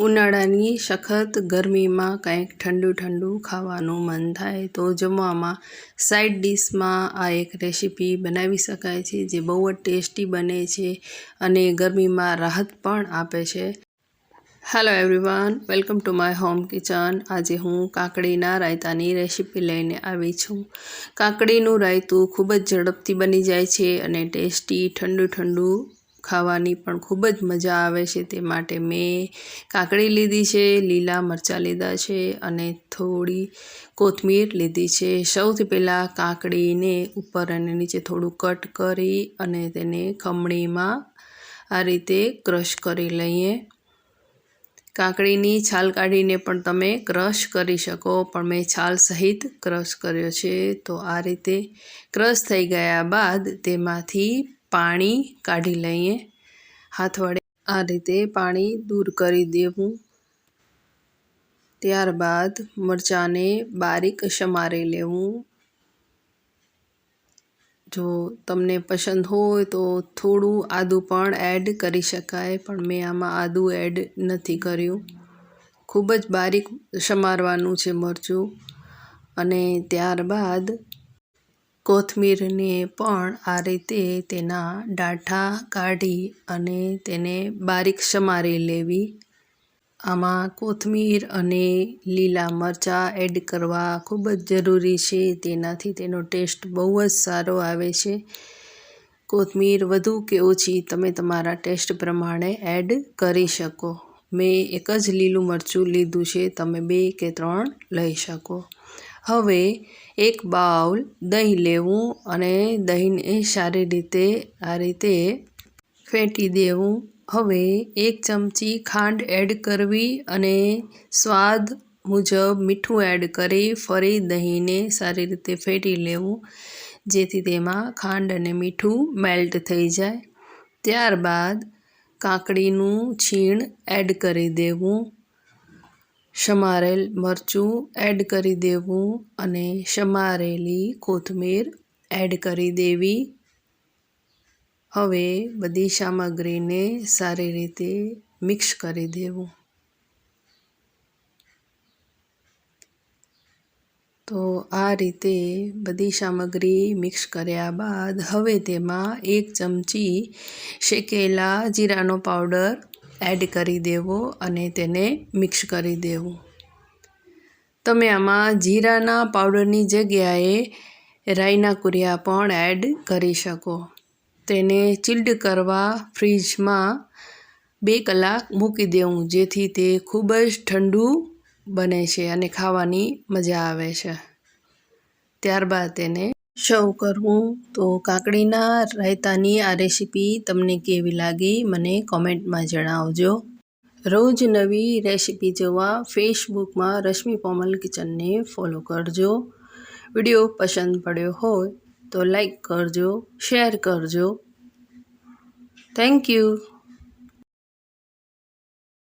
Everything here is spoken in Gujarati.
ઉનાળાની સખત ગરમીમાં કંઈક ઠંડુ ઠંડુ ખાવાનું મન થાય તો જમવામાં સાઈડ ડીશમાં આ એક રેસીપી બનાવી શકાય છે જે બહુ જ ટેસ્ટી બને છે અને ગરમીમાં રાહત પણ આપે છે. Hello everyone welcome to my home kitchen આજે હું કાકડીના રાયતાની રેસીપી લઈને આવી છું. કાકડીનું રાયતું ખૂબ જ ઝડપથી બની જાય છે અને ટેસ્ટી, ઠંડુ ઠંડુ ખાવાની પણ ખૂબ જ મજા આવે છે તે માટે મેં કાકડી લીધી છે, લીલા મરચાં લીધા છે અને થોડી કોથમીર લીધી છે. સૌથી પહેલાં કાકડીને ઉપર અને નીચે થોડું કટ કરી અને તેને ખમણીમાં આ રીતે ક્રશ કરી લઈએ. કાકડીની છાલ કાઢીને પણ તમે ક્રશ કરી શકો, પણ મેં છાલ સહિત ક્રશ કર્યો છે. તો આ રીતે ક્રશ થઈ ગયા બાદ તેમાંથી પાણી કાઢી લઈએ. હાથ વડે આ રીતે પાણી દૂર કરી દેવું. ત્યારબાદ મરચાંને બારીક સમારી લેવું. જો તમને પસંદ હોય તો થોડું આદું પણ એડ કરી શકાય, પણ મેં આમાં આદું એડ નથી કર્યું. ખૂબ જ બારીક સમારવાનું છે મરચું. અને ત્યારબાદ કોથમીરને પણ આ રીતે તેના ડાંઠા કાઢી અને તેને બારીક સમારી લેવી. આમાં કોથમીર અને લીલા મરચાં એડ કરવા ખૂબ જ જરૂરી છે. તેનાથી તેનો ટેસ્ટ બહુ જ સારો આવે છે. કોથમીર વધુ કે ઓછી તમે તમારા ટેસ્ટ પ્રમાણે એડ કરી શકો. મેં એક જ લીલું મરચું લીધું છે. તમે બે કે ત્રણ લઈ શકો. હવે એક બાઉલ દહીં લેવું અને દહીંને સારી રીતે આ રીતે ફેંટી દેવું. હવે એક ચમચી ખાંડ એડ કરવી અને સ્વાદ મુજબ મીઠું એડ કરી ફરી દહીંને સારી રીતે ફેંટી લેવું, જેથી તેમાં ખાંડ અને મીઠું મેલ્ટ થઈ જાય. ત્યારબાદ કાકડીનું છીણ એડ કરી દેવું. સમારેલ મરચું એડ કરી દેવું અને સમારેલી કોથમીર એડ કરી દેવી. હવે બધી સામગ્રીને સારી રીતે મિક્સ કરી દેવું. તો આ રીતે બધી સામગ્રી મિક્સ કર્યા બાદ હવે તેમાં એક ચમચી શેકેલા જીરાનો પાવડર એડ કરી દેવો અને તેને મિક્સ કરી દેવું. તમે આમાં જીરાના પાવડરની જગ્યાએ રાઈના કુરિયા પણ એડ કરી શકો. તેને ચિલ્ડ કરવા ફ્રીજમાં બે કલાક મૂકી દેવું, જેથી તે ખૂબ જ ઠંડુ બને છે અને ખાવાની મજા આવે છે. ત્યારબાદ તેને સર્વ કરવું તો કાકડીના રાયતાની આ રેસીપી તમને કેવી લાગી મને કોમેન્ટમાં જણાવજો. રોજ નવી રેસીપી જોવા ફેસબુકમાં રશ્મિ પોમલ કિચનને ફોલો કરજો. વીડિયો પસંદ પડ્યો હોય તો લાઈક કરજો, શેર કરજો. Thank you.